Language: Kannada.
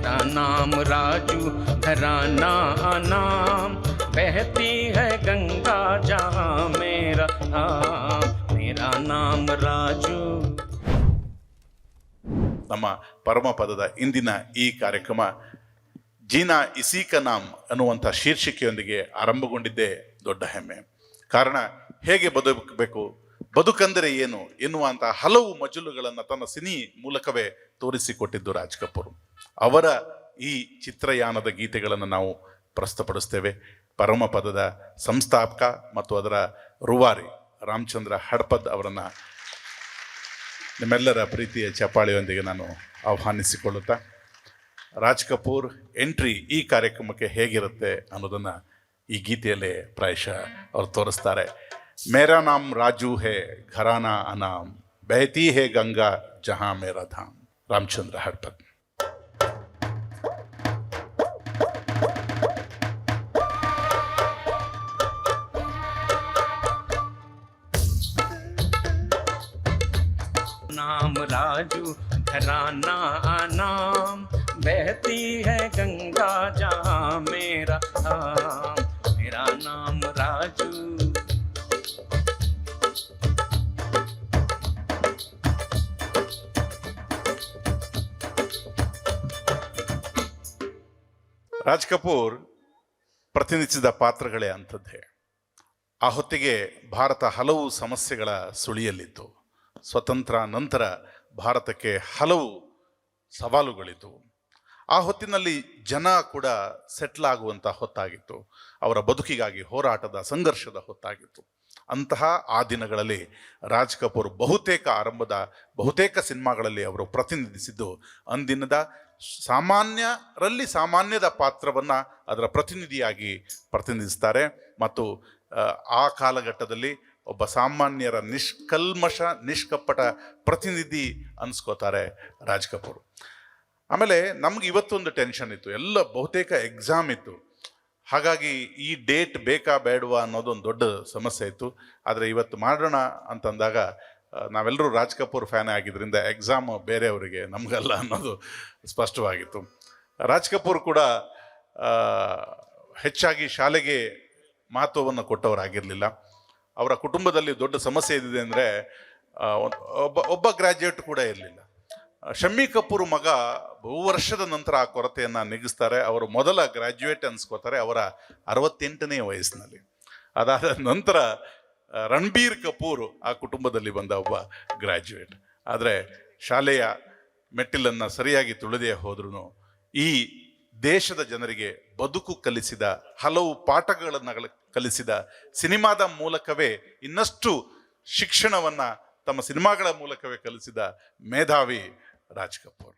मेरा नाम राजू घराना नाम बहती है गंगा जहाँ मेरा धाम मेरा नाम राजू ನಮ್ಮ ಪರಮಪದದ ಇಂದಿನ ಈ ಕಾರ್ಯಕ್ರಮ ಜೀನಾ ಇಸೀಕ ನಾಮ್ ಅನ್ನುವಂಥ ಶೀರ್ಷಿಕೆಯೊಂದಿಗೆ ಆರಂಭಗೊಂಡಿದ್ದೇ ದೊಡ್ಡ ಹೆಮ್ಮೆ ಕಾರಣ ಹೇಗೆ ಬದುಕಬೇಕು ಬದುಕಂದರೆ ಏನು ಎನ್ನುವಂಥ ಹಲವು ಮಜಲುಗಳನ್ನು ತನ್ನ ಸಿನಿ ಮೂಲಕವೇ ತೋರಿಸಿಕೊಟ್ಟಿದ್ದು ರಾಜ್ ಕಪೂರ್ ಅವರ ಈ ಚಿತ್ರಯಾನದ ಗೀತೆಗಳನ್ನು ನಾವು ಪ್ರಸ್ತುತಪಡಿಸ್ತೇವೆ. ಪರಮಪದದ ಸಂಸ್ಥಾಪಕ ಮತ್ತು ಅದರ ರುವಾರಿ ರಾಮಚಂದ್ರ ಹಡ್ಪದ್ ಅವರನ್ನು ನಿಮ್ಮೆಲ್ಲರ ಪ್ರೀತಿಯ ಚಪಾಳಿಯೊಂದಿಗೆ ನಾನು ಆಹ್ವಾನಿಸಿಕೊಳ್ಳುತ್ತಾ, ರಾಜ್ ಕಪೂರ್ ಎಂಟ್ರಿ ಈ ಕಾರ್ಯಕ್ರಮಕ್ಕೆ ಹೇಗಿರುತ್ತೆ ಅನ್ನೋದನ್ನು ಈ ಗೀತೆಯಲ್ಲೇ ಪ್ರಾಯಶಃ ಅವರು ತೋರಿಸ್ತಾರೆ. ಮೇರಾ ನಾಮ್ ರಾಜು ಹೇ ಘರಾನಾ ಅನಾಮ್, ಬೆಹತಿ ಹೇ ಗಂಗಾ ಜಹಾ ಮೇರಾ ಧಾಮ್, ರಾಮಚಂದ್ರ ಹಡ್ಪದ್. नाम राजू घराना नाम बहती है गंगा जहाँ मेरा धाम मेरा नाम राजू ರಾಜ್ ಕಪೂರ್ ಪ್ರತಿನಿಧಿಸಿದ ಪಾತ್ರಗಳೇ ಅಂಥದ್ದೇ ಆ ಹೊತ್ತಿಗೆ ಭಾರತ ಹಲವು ಸಮಸ್ಯೆಗಳ ಸುಳಿಯಲ್ಲಿತ್ತು ಸ್ವತಂತ್ರ ನಂತರ ಭಾರತಕ್ಕೆ ಹಲವು ಸವಾಲುಗಳಿದ್ದವು ಆ ಹೊತ್ತಿನಲ್ಲಿ ಜನ ಕೂಡ ಸೆಟ್ಲ್ ಆಗುವಂಥ ಹೊತ್ತಾಗಿತ್ತು. ಅವರ ಬದುಕಿಗಾಗಿ ಹೋರಾಟದ ಸಂಘರ್ಷದ ಹೊತ್ತಾಗಿತ್ತು. ಅಂತಹ ಆ ದಿನಗಳಲ್ಲಿ ರಾಜ್ ಕಪೂರ್ ಬಹುತೇಕ ಆರಂಭದ ಬಹುತೇಕ ಸಿನಿಮಾಗಳಲ್ಲಿ ಅವರು ಪ್ರತಿನಿಧಿಸಿದ್ದು ಅಂದಿನದ ಸಾಮಾನ್ಯರಲ್ಲಿ ಸಾಮಾನ್ಯದ ಪಾತ್ರವನ್ನು ಅದರ ಪ್ರತಿನಿಧಿಯಾಗಿ ಪ್ರತಿನಿಧಿಸ್ತಾರೆ. ಮತ್ತು ಆ, ಆ ಕಾಲಘಟ್ಟದಲ್ಲಿ ಒಬ್ಬ ಸಾಮಾನ್ಯರ ನಿಷ್ಕಲ್ಮಶ, ನಿಷ್ಕಪಟ ಪ್ರತಿನಿಧಿ ಅನ್ಸ್ಕೋತಾರೆ ರಾಜ್ ಕಪೂರ್. ಆಮೇಲೆ ನಮ್ಗೆ ಇವತ್ತೊಂದು ಟೆನ್ಷನ್ ಇತ್ತು, ಎಲ್ಲ ಬಹುತೇಕ ಎಕ್ಸಾಮ್ ಇತ್ತು. ಹಾಗಾಗಿ ಈ ಡೇಟ್ ಬೇಕಾ ಬೇಡವಾ ಅನ್ನೋದೊಂದು ದೊಡ್ಡ ಸಮಸ್ಯೆ ಇತ್ತು. ಆದರೆ ಇವತ್ತು ಮಾಡೋಣ ಅಂತಂದಾಗ ನಾವೆಲ್ಲರೂ ರಾಜ್ ಕಪೂರ್ ಫ್ಯಾನ್ ಆಗಿದ್ದರಿಂದ ಎಕ್ಸಾಮ್ ಬೇರೆಯವರಿಗೆ ನಮಗಲ್ಲ ಅನ್ನೋದು ಸ್ಪಷ್ಟವಾಗಿತ್ತು. ರಾಜ್ ಕಪೂರ್ ಕೂಡ ಹೆಚ್ಚಾಗಿ ಶಾಲೆಗೆ ಮಹತ್ವವನ್ನು ಕೊಟ್ಟವರಾಗಿರಲಿಲ್ಲ. ಅವರ ಕುಟುಂಬದಲ್ಲಿ ದೊಡ್ಡ ಸಮಸ್ಯೆ ಇದಿದೆ ಅಂದರೆ ಒಬ್ಬ ಒಬ್ಬ ಗ್ರ್ಯಾಜುಯೇಟ್ ಕೂಡ ಇರಲಿಲ್ಲ. ಶಮ್ಮಿ ಕಪೂರ್ ಮಗ ಬಹು ವರ್ಷದ ನಂತರ ಆ ಕೊರತೆಯನ್ನು ನಿಗಿಸ್ತಾರೆ. ಅವರು ಮೊದಲ ಗ್ರ್ಯಾಜುಯೇಟ್ ಅನ್ಸ್ಕೋತಾರೆ ಅವರ ಅರವತ್ತೆಂಟನೇ ವಯಸ್ಸಿನಲ್ಲಿ. ಅದಾದ ನಂತರ ರಣಬೀರ್ ಕಪೂರ್ ಆ ಕುಟುಂಬದಲ್ಲಿ ಬಂದ ಒಬ್ಬ ಗ್ರ್ಯಾಜುಯೇಟ್ ಆದರೆ ಶಾಲೆಯ ಮೆಟ್ಟಿಲನ್ನು ಸರಿಯಾಗಿ ತುಳಿದೇ ಹೋದ್ರೂ ಈ ದೇಶದ ಜನರಿಗೆ ಬದುಕು ಕಲಿಸಿದ ಹಲವು ಪಾಠಗಳನ್ನು ಕಲಿಸಿದ ಸಿನಿಮಾದ ಮೂಲಕವೇ ಇನ್ನಷ್ಟು ಶಿಕ್ಷಣವನ್ನು ತಮ್ಮ ಸಿನಿಮಾಗಳ ಮೂಲಕವೇ ಕಲಿಸಿದ ಮೇಧಾವಿ ರಾಜ್ ಕಪೂರ್.